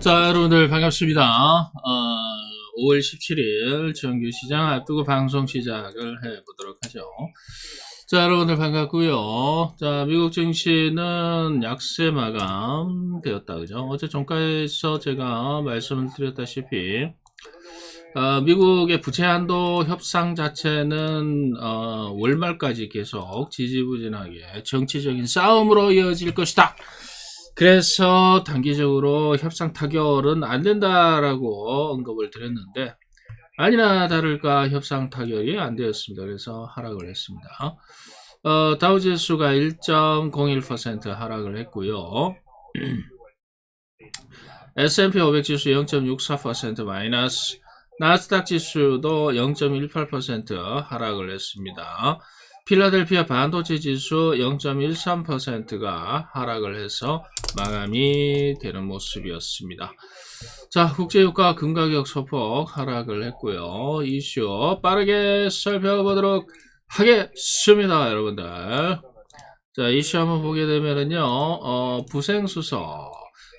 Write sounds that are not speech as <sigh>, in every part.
자, 여러분들 반갑습니다. 어, 5월 17일 정규 시장 앞두고 방송 시작을 해 보도록 하죠. 자, 여러분들 반갑고요. 자, 미국 증시는 약세 마감되었다. 그죠? 어제 종가에서 제가 말씀을 드렸다시피 어, 미국의 부채 한도 협상 자체는 어, 월말까지 계속 지지부진하게 정치적인 싸움으로 이어질 것이다. 그래서 단기적으로 협상 타결은 안 된다라고 언급을 드렸는데 아니나 다를까 협상 타결이 안 되었습니다. 그래서 하락을 했습니다. 어, 다우지수가 1.01% 하락을 했고요. <clears throat> S&P 500 지수 0.64% 마이너스 나스닥 지수도 0.18% 하락을 했습니다. 필라델피아 반도체 지수 0.13%가 하락을 해서 마감이 되는 모습이었습니다. 자, 국제유가 금가격 소폭 하락을 했고요. 이슈 빠르게 살펴보도록 하겠습니다, 여러분들. 자, 이슈 한번 보게 되면은요, 어, 부생수소,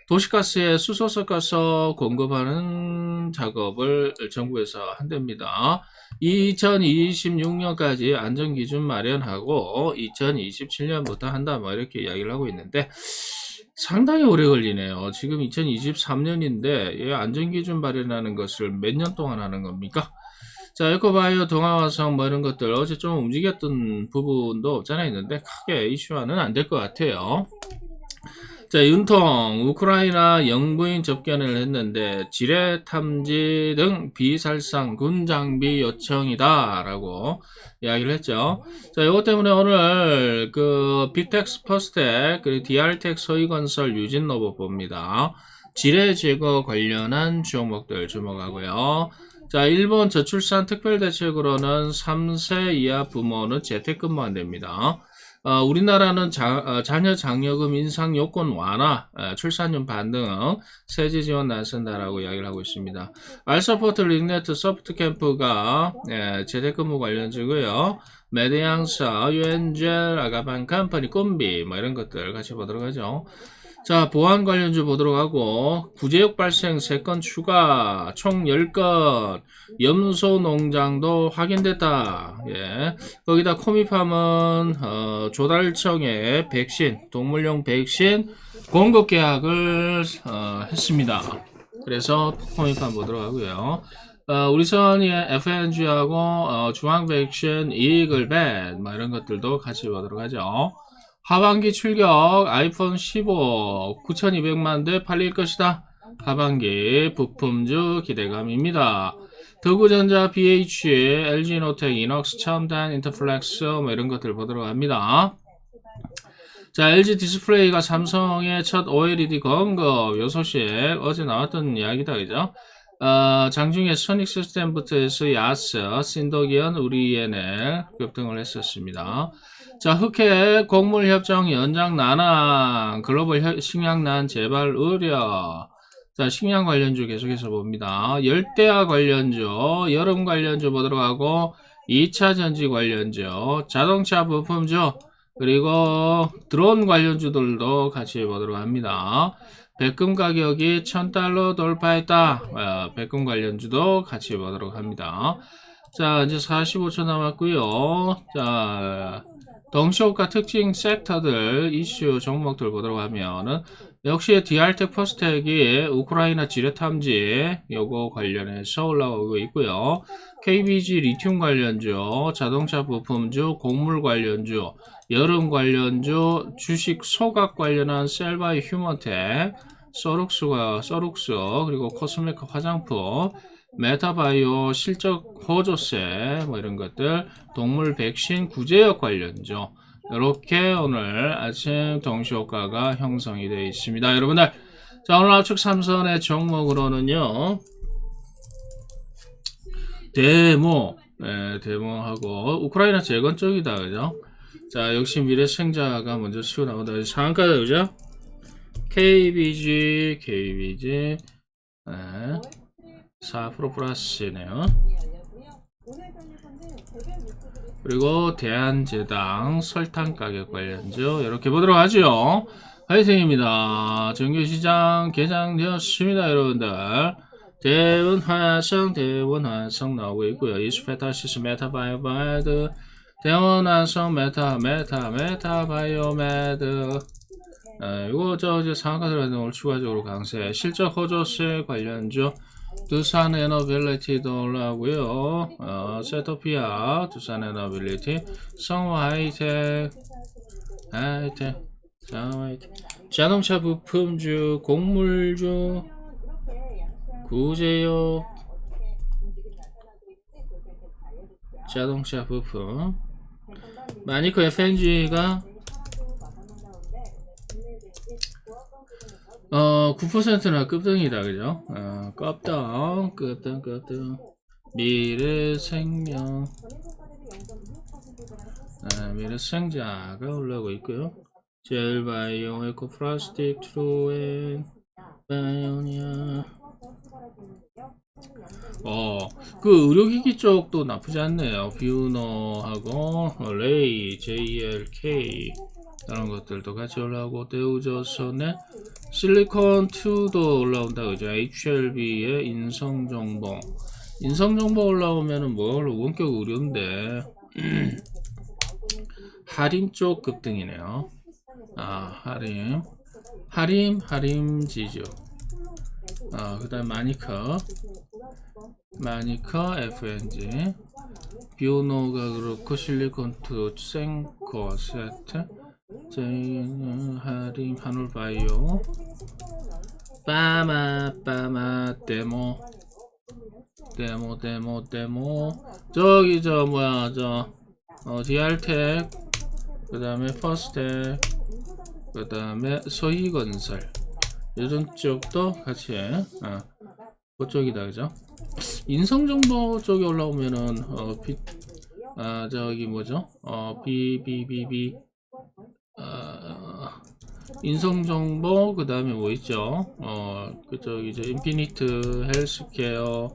도시가스에 수소 섞어서 공급하는 작업을 정부에서 한답니다. 2026년까지 안전기준 마련하고 2027년부터 한다 뭐 이렇게 이야기를 하고 있는데 상당히 오래 걸리네요. 지금 2023년인데 이 안전기준 마련하는 것을 몇 년 동안 하는 겁니까? 자, 에코바이오, 동아화성 뭐 이런 것들 어제 좀 움직였던 부분도 없잖아 있는데 크게 이슈화는 안 될 것 같아요. 자, 윤통, 우크라이나 영부인 접견을 했는데, 지뢰 탐지 등 비살상 군 장비 요청이다. 라고 이야기를 했죠. 자, 이것 때문에 오늘 그 빅텍스 퍼스텍, 그리고 DR텍 서희건설 유진로봇 봅니다. 지뢰 제거 관련한 종목들 주목하고요. 자, 일본 저출산 특별대책으로는 3세 이하 부모는 재택근무한답니다. 어, 우리나라는 자, 어, 자녀 장려금 인상 요건 완화, 어, 출산율 반등, 세제 지원 나선다라고 이야기를 하고 있습니다. 알서포트 링네트 소프트 캠프가 예, 재택근무 관련주고요. 메디앙사, 유엔젤, 아가반 컴퍼니, 꼼비 뭐 이런 것들 같이 보도록 하죠. 자, 보안 관련주 보도록 하고, 구제역 발생 3건 추가, 총 10건, 염소 농장도 확인됐다. 예. 거기다 코미팜은, 어, 조달청에 백신, 동물용 백신 공급 계약을, 어, 했습니다. 그래서 코미팜 보도록 하고요. 어, 우리 선의 FNG하고, 어, 중앙 백신 이익을 벤, 뭐 이런 것들도 같이 보도록 하죠. 하반기 출격 아이폰 15 9200만 대 팔릴 것이다. 하반기 부품주 기대감입니다. 더구전자 BH, LG노텍, 이녹스, 첨단, 인터플렉스 뭐 이런 것들 보도록 합니다. 자, LG 디스플레이가 삼성의 첫 OLED 공급 요 소식 어제 나왔던 이야기다 그죠? 어, 장중에 소닉 시스템부터 해서 야스, 신도기현, 우리엔엘 급등을 했었습니다. 자, 흑해 곡물협정 연장 난항, 글로벌 혀- 식량난 재발 우려. 자, 식량 관련주 계속해서 봅니다. 열대야 관련주, 여름 관련주 보도록 하고, 2차 전지 관련주, 자동차 부품주, 그리고 드론 관련주들도 같이 보도록 합니다. 백금 가격이 1000달러 돌파했다. 어, 백금 관련주도 같이 보도록 합니다. 자, 이제 45초 남았고요. 자, 동시효과 특징 섹터들 이슈 종목들 보도록 하면은 역시 DR텍 퍼스텍이 우크라이나 지뢰 탐지 요거 관련해서 올라오고 있고요. KBG 리튬 관련주, 자동차 부품주, 곡물 관련주, 여름 관련주, 주식 소각 관련한 셀바이 휴먼텍, 서룩스가 서룩스 그리고 코스메카 화장품, 메타바이오 실적 호조세 뭐 이런 것들 동물 백신 구제역 관련죠. 이렇게 오늘 아침 동시효과가 형성이 되어 있습니다. 여러분들 자 오늘 압축 삼선의 종목으로는요 데모 네, 데모하고 우크라이나 재건 쪽이다 그죠? 자 역시 미래생자가 먼저 치고 나오다 상한가다 그죠? KBG KBG 네. 4% 플러스네요. 그리고 대한제당 설탕 가격 관련주 이렇게 보도록 하죠. 화이팅입니다. 정규시장 개장되었습니다, 여러분들. 대원 화성, 대원 화성 나오고 있고요. 이스페타시스 메타 바이오메드, 대원 화성 메타, 메타, 메타 바이오메드. 아, 이거 저 이제 상한가들한테 오늘 추가적으로 강세, 실적 호조세 관련주, 두산 에너빌리티도 올라오고요. 어, 세토피아, 두산 에너빌리티, 성호 하이텍, 하이텍, 자, 하이텍. 자동차 부품주, 곡물주, 구제요, 자동차 부품. 마니커 FNG가 어, 9%나 급등이다, 그죠? 어, 급등, 급등, 급등. 미래 생명, 아, 미래 생자가 올라오고 있고요. 젤바이오, 에코 플라스틱, 트루엔, 바이오니아. 어, 그 의료기기 쪽도 나쁘지 않네요. 비우너하고 어, 레이, JLK 이런 것들도 같이 올라오고 대우조선의 실리콘2도 올라온다 그죠? HLB의 인성정보 인성정보 올라오면은 뭘 원격 의료인데 <clears throat> 하림 쪽 급등이네요. 아 하림 하림 하림 지죠. 아 그다음 마니커. 마니커 FNG 비오노가 그렇고 실리콘2 생코 세트 제이는 하림 한울바이오. 빠마 빠마 데모. 데모 데모 데모. 저기 저 뭐야 저 어, 디알텍. 그 다음에 퍼스텍. 그 다음에 서희건설 이런 쪽도 같이 어, 그쪽이다 그죠? 인성정보 쪽에 올라오면은 어, 비, 아 저기 뭐죠? 어 비비비비. 어, 인성정보 그 다음에 뭐 있죠? 어 그쪽 이제 인피니트 헬스케어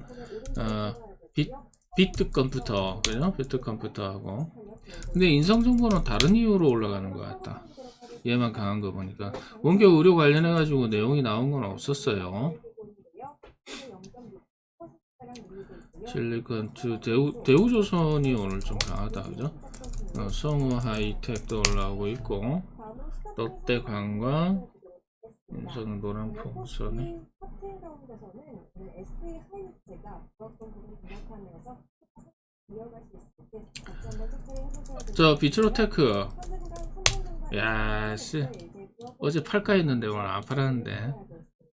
어 빅, 빅트 컴퓨터 그죠? 빅트 컴퓨터하고. 근데 인성정보는 다른 이유로 올라가는 것 같다 얘만 강한 거 보니까. 원격 의료 관련해 가지고 내용이 나온 건 없었어요. 실리콘 2 대우 대우조선이 오늘 좀 강하다 그죠? 어, 성우 하이텍도 올라오고 있고 롯데 관광 인선 노란 풍선이 저 비트로테크 야 씨. 어제 팔까 했는데 오늘 안 팔았는데.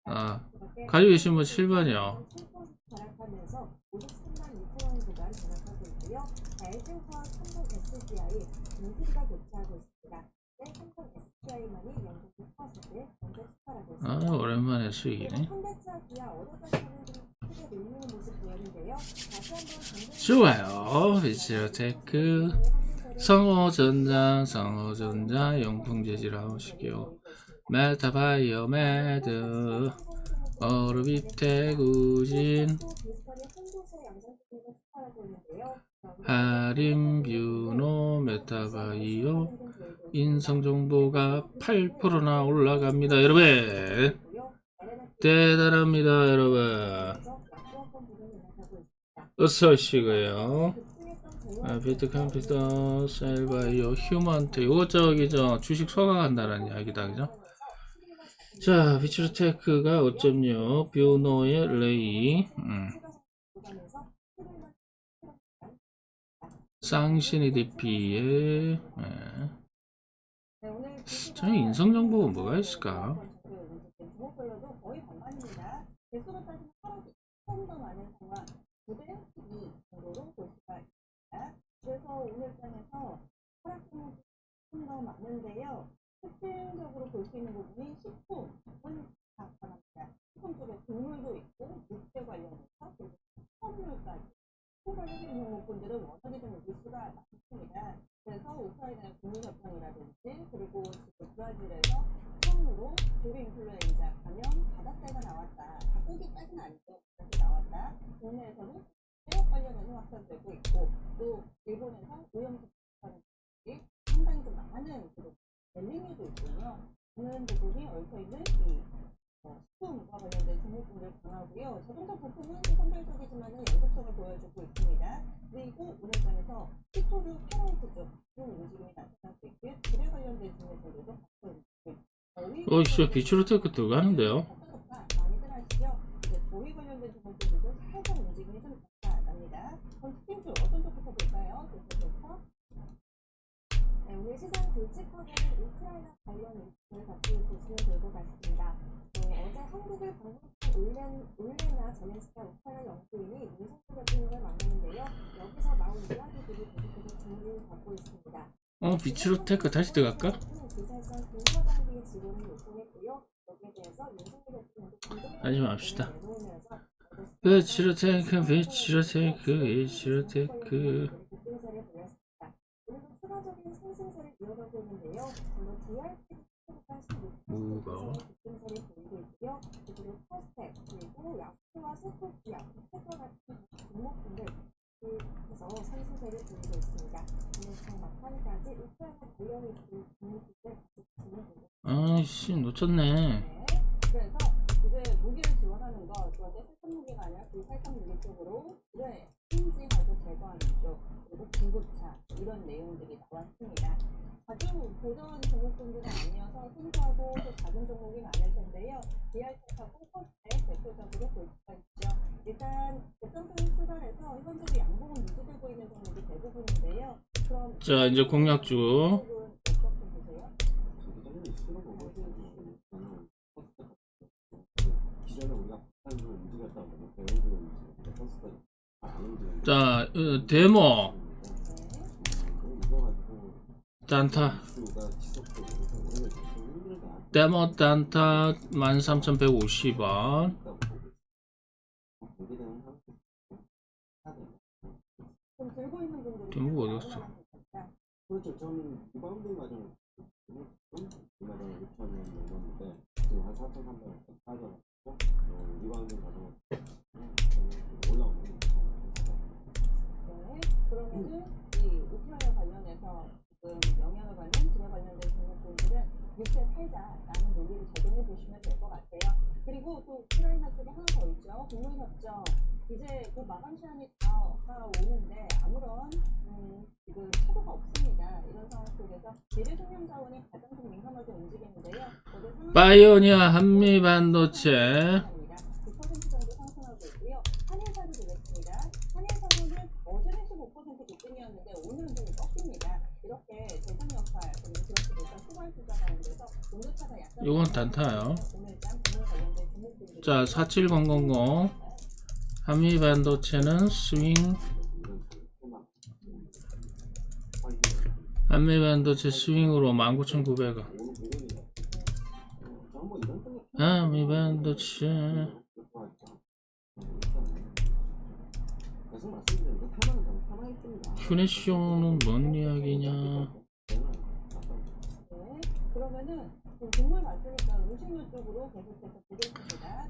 아 가지고 계신 분 7번이요 아 오랜만에 수익이네. 좋아요 비트로테크 성호전자 성호전자 용품재질 하시게요. 메타바이오 메드 어르비텍 우진 하림뷰노 메타바이오 인성정보가 8%나 올라갑니다 여러분. 대단합니다 여러분. 어서 오시고요 아, 비트컴퓨터 셀바이오 휴먼트. 요거 저기 저 주식 소각한다는 이야기다 그죠? 자 비츠로테크가 5.6 뷰노의 레이. 음. 쌍시니디피의 예. 저희 인성정보가 뭐가 있을까 그래서 오늘 장에서 하락세는 좀더 많은데요. 특징적으로 볼 수 있는 부분이 식품, 은 나타납니다. 식품 쪽에 동물도 있고 육체 관련해서 그리고 선물까지 있는 부분들은 워낙에 좀 뉴스가 많습니다. 그래서 우크라이나의 국민 협상이라든지 그리고 지금 브라질에서 처음으로 조류 인플루엔자 감염 바닷새가 나왔다. 닭고기까지는 아니죠. 그렇게 나왔다. 국내에서는 해역 관련해서 확산되고 있고 또 일본에서 오염수 하는 상당히 좀 많은 그런 멜링이도 있군요. 많은 부분이 얽혀있는 이 어, 식품과 관련된 종목군들 강하고요. 자동차 부품은 선별적이지만은 연속성을 보여주고 있습니다. 그리고 오늘장에서 피토류 페라이트 쪽 좋은 움직임이 나타날 수 있고요. 지뢰 관련된 종목군들도 같은 움직임. 어, 진짜 비추로 테크 들어가는데요? 많이들 하시죠? 이제 조위 관련된 종목들도 살짝 움직임이 좀 나타납니다. 그럼 스팀주 어떤 쪽부터 볼까요? 대표부터 네, 오늘 시장 굵직하게는 우크라이나 관련 같습니다. 어, 어제 한국을 방문한 올렌, 올레나 젤렌스키아 우크라이나 연구인이 문성주 대통령을 만났는데요. 여기서 나온 이야기들이 계속해서 주목을 받고 있습니다. 어, 비추로테크 다시 들어갈까? 하지 맙시다. 상승세를 이어가고 있는데요. 오늘 DRP 수가 무거워. 16% 급등세를 보이고 있고요. 그리고 퍼스텍 그리고 약수와 세토피, 약수와 같은 종목군들 그래서 상승세를 보이고 있습니다. 오늘 장 막판까지 우크라이나 관련이 있는 보시면 됩니다. 아이씨, 놓쳤네. 네. 그래서 이제 무기를 지원하는 거 그런데 살상 무기가 아니라 그 살상 무기 쪽으로 지뢰 힌지 발도 제거하는 쪽 그리고 중급차 이런 내용들이 나왔습니다. 자주 보던 종목군들은 아니어서 순수하고 또 작은 종목이 많을 텐데요. DR텍하고 퍼스텍 대표적으로 볼 수가 있죠. 일단 급상승을 출발해서 현재도 양봉은 유지되고 있는 종목이 대부분인데요. 그럼 자, 이제 공략주. 자, 어, 데모. 단타. 데모 단타 13,150원. 있다고 보게 되는 상태 좀 들고 있는 분들이 전부 어디 갔어? 그렇죠 저는 리바운드 과정을 리바운드 과정을 6천원 넘었는데 지금 한 4,300원 빠져가지고 어, 리바운드 과정을 저는 올라오는 네. 그러면은 이 우크라이나 관련해서 영향을 받는 지뢰 관련된 종목들은 유치에 팔자라는 논리를 적용해 보시면 될 것 같아요. 그리고 또 우크라이나 쪽에 하나 더 있죠. 국물협정. 이제 그 마감 시한이 다, 다 오는데 아무런 음, 지금 차도가 없습니다. 이런 상황 속에서 미래 생명 자원이 가장 좀 민감하게 움직이는데요. 어제 바이오니아 한미 반도체. 9% 정도 상승하고 있고요. 한일사도 되겠습니다. 한일사도는 어제는 15% 급등이었는데 오늘은 좀 꺾입니다. 이렇게 대상 역할 그리고 그렇게 일단 후발 투자 가운데서 공격차가 약간 요건 단타요. 자, 47000. 한미 반도체는 스윙. 한미 반도체 스윙으로 19,900원. 한미 반도체. 휴네쇼는 뭔 이야기냐.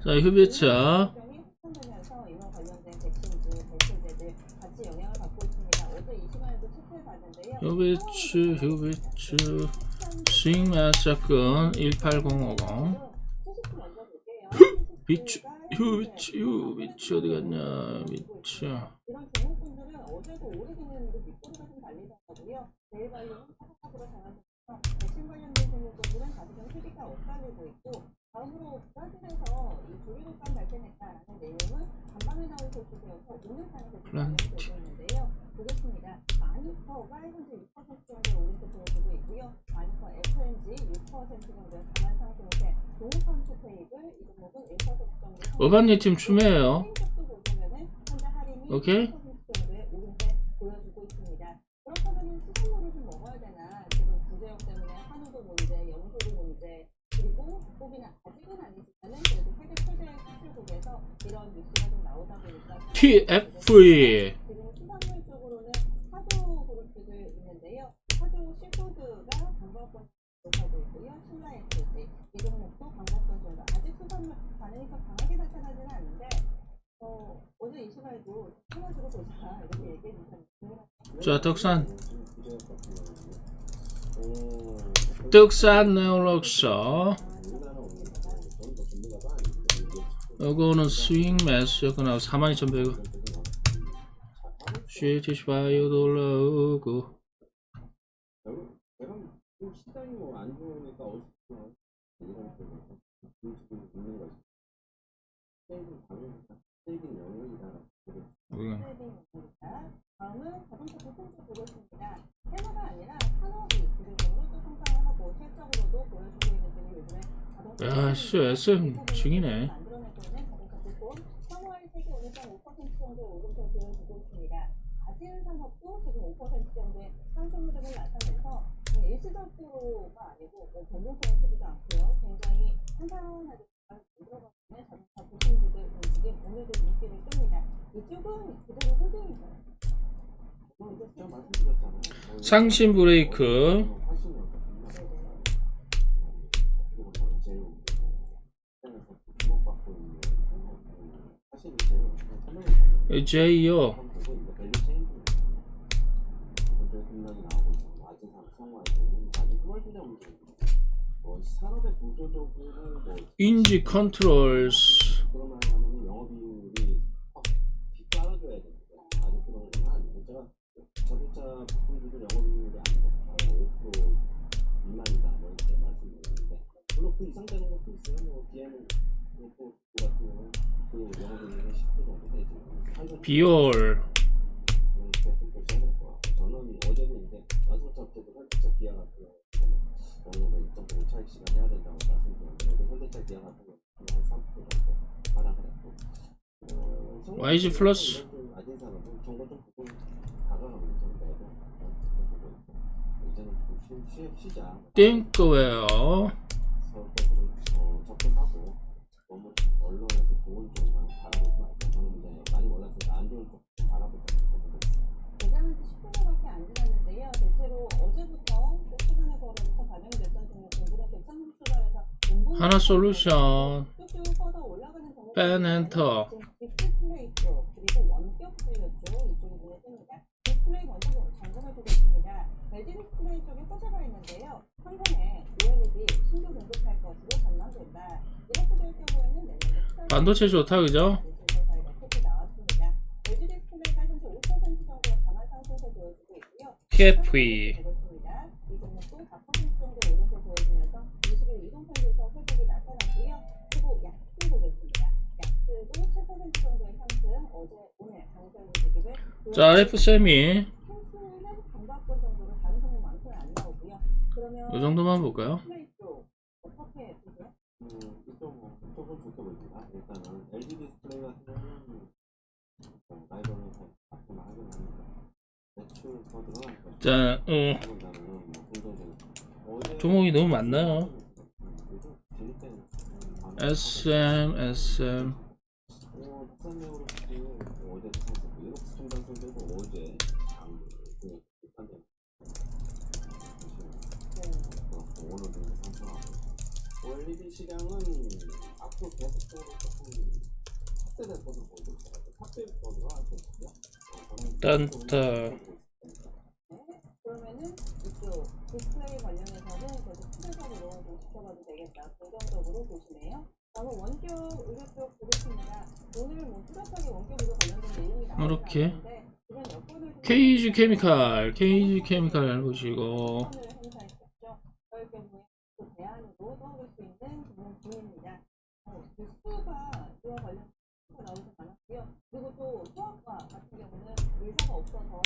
자, 휴비차. 휴비츠, 휴비츠. 스윙 마사건 18050. 소식도 먼저 볼게요. 비츠, 휴비츠, 휴비츠 어디 갔냐, 비츠. 어제도 오래전에도 밑거리가 좀 달리더라고요. 내일 관련은 사각각으로 강화되면서 백신 관련된 종목군들은 다시 좀 소비가 엇갈리고 있고 다음으로 브라질에서 이 조류독감 발생했다라는 내용은 간밤에 나온 소식이어서 오늘 장에서 플란트. 되고 있는데요. 보겠습니다. 마니터가 현재 6% 정도의 오른 세트를 보고 있고요. 마니터 FNG 6% 정도의 강한 상승세, 동판 투페이블 이 종목은 1% 정도 어반니 팀 춤이에요. 오케이. 주셨는데 자, 오 득산 네올록서 우리나라 오는 좀더 전문가도 아니고 요거는 스윙 매수였구나 42,100원 쉐티시 바이오도 올라오고 결국 제가 뭐 시장이 뭐 안 좋으니까 어떻게 이런 쪽으로 지금 있는 거지. 세이빙 당연히 세이빙 영역이다. 우리가 트레이딩입니다. 다음은 자동차 부품주 보겠습니다. 테마가 아니라 산업이 구조적으로 또 성장을 하고 실적으로도 보여주고 있는 점이 요즘에 자동차 야, 씨, SM 중이네. 15%대의 상승률을 나타내서 네, 일시적으로가 아니고 뭐 변동성이 크지도 않고요. 굉장히 한산하게 만들어가는 자동차 보신지들 움직임 오늘도 눈길을 끕니다. 이쪽은 그대로 소등이죠. 뭐 상신 브레이크 J요 인지 컨트롤스 그러면 하면 영업이익률이 확 뒤따라줘야 됩니다. 아주 그런 건 아니고 제가 자동차 부품주들 영업이익률이 아니거든요. 뭐5% 미만이다 뭐 그. 뭐뭐 같은 경우는 그 영업이익률이 10% 정도 되죠. 비올 기아 같은 경우는 어느 정도 2.5 차익 시간 해야 된다고 말씀드렸는데 현대차 기아 같은 경우는 한3% 정도 하락을 했고 어, YG 플러스. 이런 좀 아진 산업은 정도 좀 부분 다가가고 보고 있고 이제는 좀 쉬, 쉬, 쉬자 띵크웨어 될 경우에는 내년에 반도체 좋다 그죠? 이 는데 매출 더 늘어날 거죠. 자 어, 종목이 너무 많나요? SM SM 앞으로 계속적으로 조금 확대될 것으로 보이고 있어요. 확대 것으로 할 딴타. 네. 그러면은 이쪽 디스플레이 관련해서는 계속 추세적으로 좀 지켜봐도 되겠다. 긍정적으로 보시네요. 다음은 원격 의료 쪽 보겠습니다. 오늘 뭐 뚜렷하게 원격 의료 관련된 내용이 나오지 이렇게. KG 케미칼 KG 케미칼 보시고 선을 행사했었죠. 그럴 경우에 그 대안으로 떠오를 수 있는 그런 중입니다. 어, 그 수가 이와 관련 수가 나오지 않았고요. 그리고 또 소아과 같은 경우는 의사가 없어서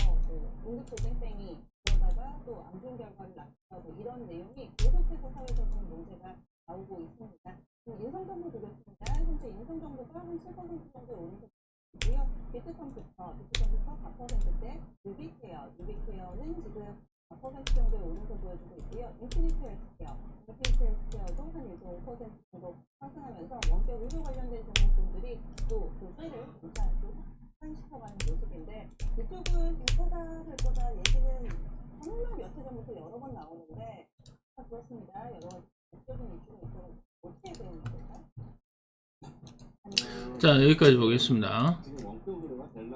그 응급소 땡땡이 그러다가 또 안 좋은 결과를 낳고 이런 내용이 계속해서 사회적인 문제가 나오고 있습니다. 그럼 인성정보 보겠습니다. 현재 인성정보가 한 7% 정도 오는 있고요. 비트컴퓨터, 비트컴퓨터 4%대, 유비케어, 유비케어는 지금 4% 정도의 오름세 보여주고 있고요. 인피니트 헬스케어, 인피니트 헬스케어도 한 1.5% 정도 상승하면서 원격 의료 관련된 종목군들이 또 교수를 일단 또 상시켜가는 모습인데 이쪽은 이거다를 거다 얘기는 정말 몇해 전부터 여러 번 나오는데 다 그렇습니다. 여러 가지 목적인 이슈가 있어서 어떻게 되는 걸까요? 자 여기까지 보겠습니다.